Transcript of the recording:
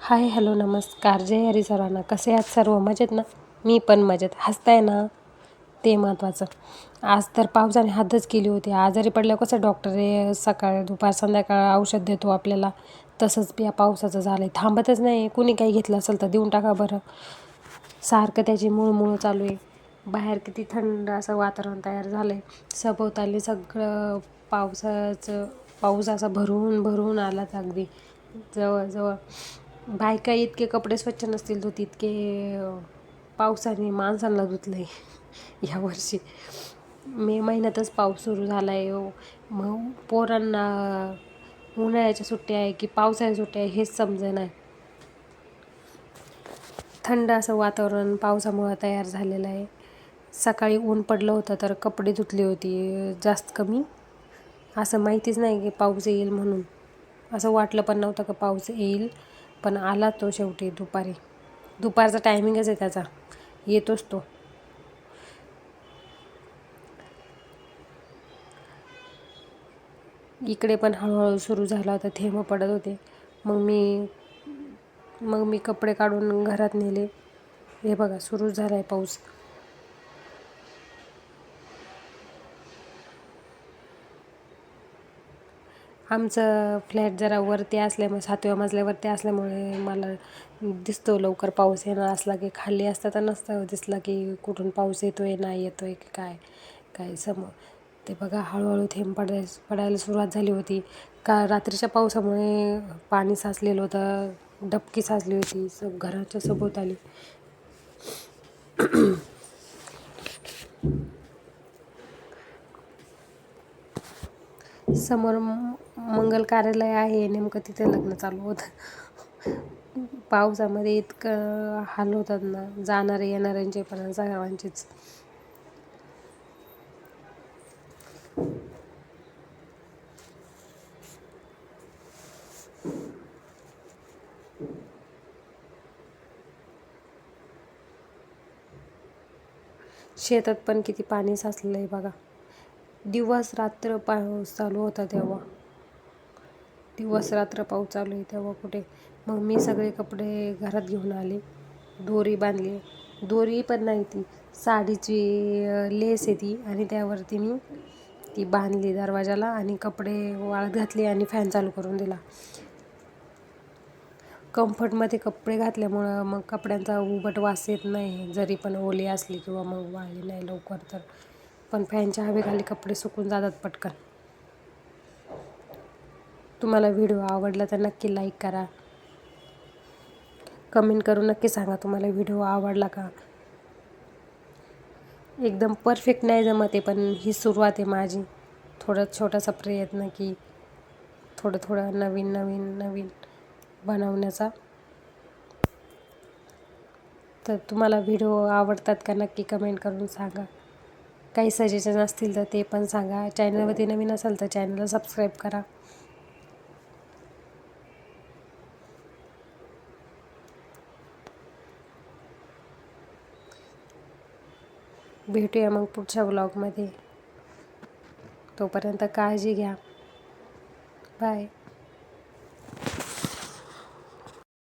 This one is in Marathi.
हाय हॅलो नमस्कार. जय हरी सर्वांना कसे आहात सर्व? मजेत ना? मी पण मजेत. हसताय ना? ते महत्त्वाचं आज तर पावसाने हातच केली होती. आजारी पडल्यावर कसं डॉक्टर सकाळ दुपार संध्याकाळ औषध देतो आपल्याला. तसंच या पावसाचं झालं आहे थांबतच नाही. कुणी काही घेतलं असेल तर देऊन टाका बरं. सारखं त्याची मुळमुळ चालू आहे. बाहेर किती थंड असं वातावरण तयार झालं आहे सभोवताली सगळं पावसाचं पाऊस असा भरून भरून आलाच अगदी. जवळजवळ. बायका इतके कपडे स्वच्छ नसतील धुत इतके पावसाने माणसांना धुतले यावर्षी मे महिन्यातच पाऊस सुरू झाला आहे मग पोरांना उन्हाळ्याच्या सुट्ट्या आहे की पावसाळ्याच्या सुट्ट्या आहे हेच समजेना. नाही थंड असं वातावरण पावसामुळं तयार झालेलं आहे. सकाळी ऊन पडलं होतं तर कपडे धुतली होती जास्त कमी. असं माहितीच नाही की पाऊस येईल म्हणून. असं वाटलं पण नव्हतं का पाऊस येईल. पण आला तो शेवटी दुपारी. दुपारचा टायमिंगच आहे त्याचा. येतोच तो. इकडे पण हळूहळू सुरू झाला होता. थेंब पडत होते. मग मी मग मी कपडे काढून घरात नेले. हे बघा सुरू झाला आहे पाऊस. आमचं फ्लॅट जरा वरती असल्यामुळे सातव्या मजल्यावरती असल्यामुळे मला दिसतो लवकर पाऊस येणार असला की खाली असता तर नसतं दिसला की कुठून पाऊस येतो आहे नाही येतो आहे की काय काय समोर. ते बघा हळूहळू थेंब पडाय पडायला सुरुवात झाली होती. का रात्रीच्या पावसामुळे पाणी साचलेलं होतं डबकी साचली होती सब घराच्या सोबत आली. समोर मंगल कार्यालय आहे नेमकं तिथे लग्न चालू होतं. पावसामध्ये इतकं हाल होतात ना जाणारे येणाऱ्यांचे पण सर्वांचेच शेतात पण किती पाणी साचलं आहे बघा. दिवस रात्र पाऊस चालू होता तेव्हा. दिवस रात्र पाऊस चालू आहे तेव्हा कुठे? मग मी सगळे कपडे घरात घेऊन आले दोरी बांधली. दोरी पण नाही ती साडीची लेस आहे ती आणि त्यावरती मी ती बांधली दरवाजाला आणि कपडे वाळत घातले आणि फॅन चालू करून दिला. कम्फर्टमध्ये कपडे घातल्यामुळं मग कपड्यांचा उबट वास येत नाही जरी पण ओली असली किंवा मग वाळली नाही लवकर तर. पण फॅनच्या हवेखाली कपडे सुकून जातात पटकन. तुम्हाला व्हिडिओ आवडला तर नक्की लाईक करा. कमेंट करून नक्की सांगा तुम्हाला व्हिडिओ आवडला का? एकदम परफेक्ट नाही जमत आहे पण ही सुरुवात आहे माझी. थोडं छोटासा प्रयत्न की थोडं थोडं नवीन नवीन नवीन बनवण्याचा. तर तुम्हाला व्हिडिओ आवडतात का नक्की कमेंट करून सांगा. काही सजेशन असतील तर ते पण सांगा. चॅनलवरती नवीन असेल तर चॅनलला सबस्क्राईब करा. भेटूया मग पुढच्या ब्लॉगमध्ये तोपर्यंत काळजी घ्या. बाय